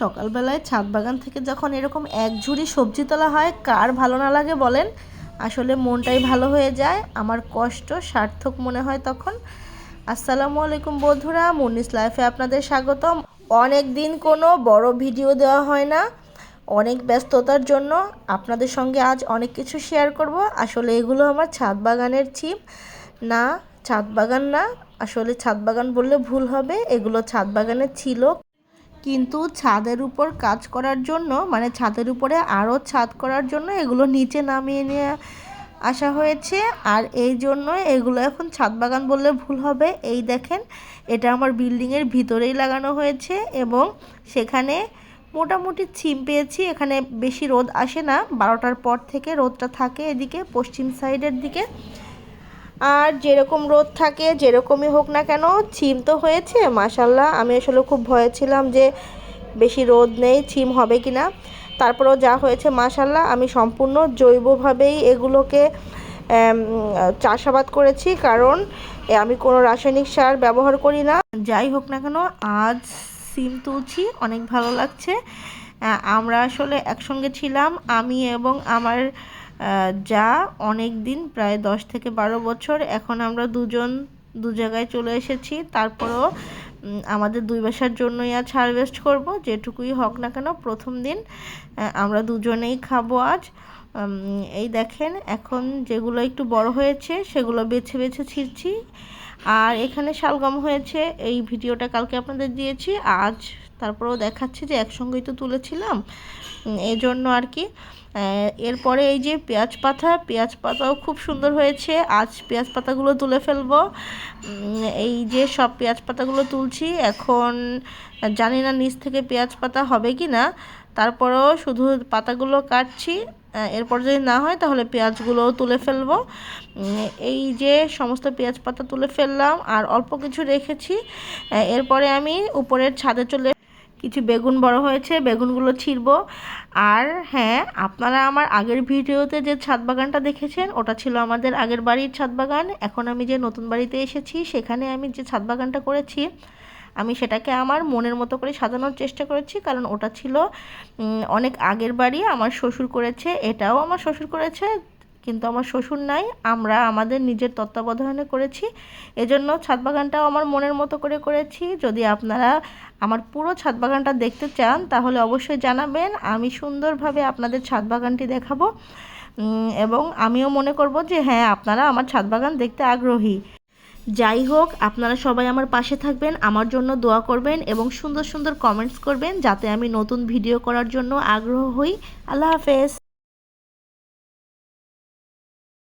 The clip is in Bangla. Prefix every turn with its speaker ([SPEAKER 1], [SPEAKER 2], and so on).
[SPEAKER 1] সকালবেলায় ছাদ বাগান থেকে যখন এরকম এক ঝুড়ি সবজি তোলা হয়, কার ভালো না লাগে বলেন? আসলে মনটাই ভালো হয়ে যায়, আমার কষ্ট সার্থক মনে হয় তখন। আসসালামু আলাইকুম বন্ধুরা মুনিস লাইফে আপনাদের স্বাগতম। অনেক দিন কোনো বড় ভিডিও দেওয়া হয় না। অনেক ব্যস্ততার জন্য আপনাদের সঙ্গে আজ অনেক কিছু শেয়ার করব। আসলে এগুলো আমার ছাদ বাগানের ছিপ। না, ছাদ বাগান না, আসলে ছাদ বাগান বললে ভুল হবে। এগুলো ছাদ বাগানে ছিল। কিন্তু ছাদের উপর কাজ করার জন্য মানে ছাদের উপরে আরও ছাদ করার জন্য এগুলো নিচে নামিয়ে নিয়ে আসা হয়েছে। আর এই জন্য এগুলো এখন ছাদ বাগান বললে ভুল হবে। এই দেখেন, এটা আমার বিল্ডিংয়ের ভিতরেই লাগানো হয়েছে এবং সেখানে মোটামুটি ছিম পেয়েছি। এখানে বেশি রোদ আসে না। বারোটার পর থেকে রোদটা থাকে এদিকে, পশ্চিম সাইডের দিকে। আর যেরকম রোদ থাকে, যেরকমই হোক না কেন, ছিম তো হয়েছে মাসাল্লাহ আমি আসলে খুব ভয়ে ছিলাম যে বেশি রোদ নেই, ছিম হবে কি না। তারপরেও যা হয়েছে মাসাল্লাহ আমি সম্পূর্ণ জৈবভাবেই এগুলোকে চাষাবাদ করেছি। কারণ আমি কোনো রাসায়নিক সার ব্যবহার করি না। যাই হোক না কেন, আজ সিম তুলছি, অনেক ভালো লাগছে। আমরা আসলে একসঙ্গে ছিলাম, আমি এবং আমার যা অনেক দিন, প্রায় দশ থেকে বারো বছর। এখন আমরা দুজন দু জায়গায় চলে এসেছি। তারপরও আমাদের দুই বাসার জন্যই আজ হারভেস্ট করব। যেটুকুই হোক না কেন, প্রথম দিন আমরা দুজনেই খাব আজ। এই দেখেন, এখন যেগুলো একটু বড় হয়েছে, সেগুলো বেছে বেছে ছিঁড়ছি। আর এখানে শালগম হয়েছে। এই ভিডিওটা কালকে আপনাদের দিয়েছি। আজ তারপরেও দেখাচ্ছে যে একসঙ্গেই তো তুলেছিলাম। এজন্য আর কি। এরপরে এই যে পেঁয়াজ পাতা, পেঁয়াজ পাতাও খুব সুন্দর হয়েছে। আজ পেঁয়াজ পাতাগুলো তুলে ফেলব। এই যে সব পেঁয়াজ পাতাগুলো তুলছি, এখন জানি না নিচ থেকে পেঁয়াজ পাতা হবে কি না তারপরেও শুধু পাতাগুলো কাটছি। এরপর যদি না হয় তাহলে পেঁয়াজগুলোও তুলে ফেলব। এই যে সমস্ত পেঁয়াজ পাতা তুলে ফেললাম। আর অল্প কিছু রেখেছি। এরপরে আমি উপরের ছাদে চলে কিছু বেগুন বড় হয়েছে, বেগুনগুলো ছিঁড়ব। আর হ্যাঁ আপনারা আমার আগের ভিডিওতে যে ছাদ বাগানটা দেখেছেন, ওটা ছিল আমাদের আগের বাড়ির ছাদ বাগান। এখন আমি যে নতুন বাড়িতে এসেছি, সেখানে আমি যে ছাদ বাগানটা করেছি, আমি সেটাকে আমার মনের মতো করে সাজানোর চেষ্টা করেছি। কারণ ওটা ছিল অনেক আগের বাড়ি, আমার শ্বশুর করেছে, এটাও আমার শ্বশুর করেছে। কিন্তু আমার শ্বশুর নাই, আমরা আমাদের নিজের তত্ত্বাবধানে করেছি। এজন্য ছাদ বাগানটাও আমার মনের মতো করে করেছি। যদি আপনারা আমার পুরো ছাদ বাগানটা দেখতে চান, তাহলে অবশ্যই জানাবেন। আমি সুন্দরভাবে আপনাদের ছাদ বাগানটি দেখাবো। এবং আমিও মনে করব যে হ্যাঁ আপনারা আমার ছাদ বাগান দেখতে আগ্রহী। যাই হোক, আপনারা সবাই আমার পাশে থাকবেন, আমার জন্য দোয়া করবেন এবং সুন্দর সুন্দর কমেন্টস করবেন, যাতে আমি নতুন ভিডিও করার জন্য আগ্রহ হই। আল্লাহ হাফেজ।